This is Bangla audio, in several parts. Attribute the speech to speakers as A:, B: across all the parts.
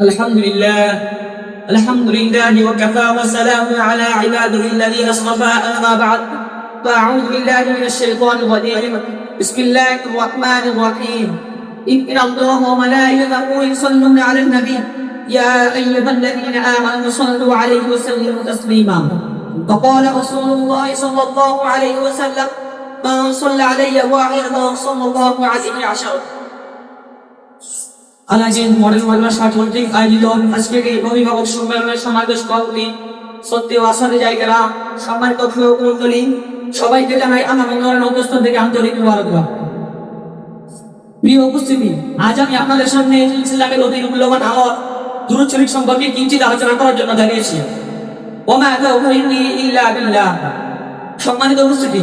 A: الحمد لله الحمد لله وكفى وسلام على عباده الذين اصطفى أما بعد. فأعوذ بالله من الشيطان الرجيم. بسم الله الرحمن الرحيم. إن الله وملائكته يصلون على النبي. يا أيها الذين آمنوا صلوا عليه وسلموا تسليما. وقال رسول الله صلى الله عليه وسلم من صلى علي واحدا صلى الله عليه عشرا আলাজিন মডেল মাদ্রাসা কর্তৃক আয়োজিত আজকের এই অভিভাবক সম্মেলনের সমাবেশ সভাপতি সত্যি আসাদের জায়গারা সম্মানিত মন্ডলী সবাইকে জানাই আমার মনোরণ অবস্থান থেকে আন্তরিক মুবারকবাদ। প্রিয় উপস্থিতি, আজ আমি আপনাদের সামনে ইসলামের অতি মূল্যবান আমল দুরুচরিক সম্পর্কে কিঞ্চিত আলোচনা করার জন্য দাঁড়িয়েছি। ওমা তাওফিকি ইল্লা বিল্লাহ। সম্মানিত উপস্থিতি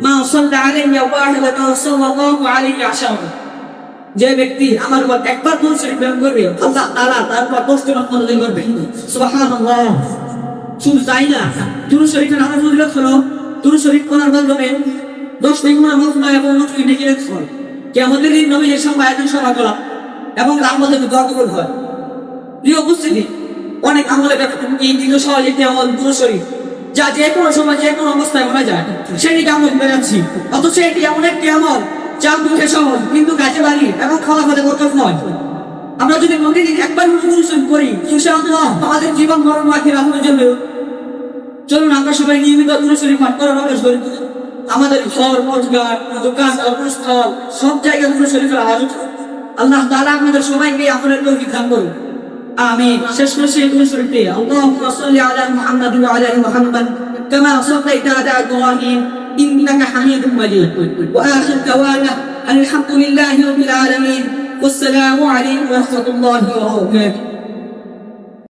A: মা সাল্লা আলাইহি ওয়াহিদাতান সাল্লাল্লাহু আলাইহি আশারা যে ব্যক্তি আমার উপর একবার শরীফ প্রেরণ করবে, আল্লাহ তাআলা তার উপর দশটি রহমত নাযিল করবে সুবহানাল্লাহ। শুধু তাই না, দুরূদ শরীফের আমার ফজিলত হলো। দুরূদ শরীফ পড়ার মাধ্যমে দশ মাহফুজ এবং নতুন সঙ্গে সভা করা এবং তার মধ্যে হয়। প্রিয় উপস্থিতি, অনেক আমলে তিন দিন সহজে আমল দুরূদ শরীফ। যা যে কোনো সময় যে কোনো অবস্থায় করা যায় সেটিকে আমল করে যাচ্ছি। অথচ এটি এমন একটি আমল যা মুখে সহজ, কিন্তু কাছে বাড়ি এবং খাওয়া খাতে করতে নয়। আমরা যদি প্রতিদিন একবার অনুসরণ করি, ইনশাআল্লাহ আমাদের জীবন মরণ মাখে রাখতে জন্য চলুন আমরা সবাই নিয়মিত অনুসরণ পাঠ করার অভ্যাস আমাদের ঘর রোজগার দোকান, কর্মস্থল, সব জায়গায় অনুসরণ করা আয়োজন আল্লাহ তাআলা আমাদের সবাইকে আপনার তৌফিক দান করুন। آمين. ششنا شيء من سرتي اللهم صل على محمد وعلى محمد. كما صليت على إبراهيم إنك حميد مجيد. وآخر دعوانا أن الحمد لله رب العالمين. والسلام عليكم ورحمة الله وبركاته.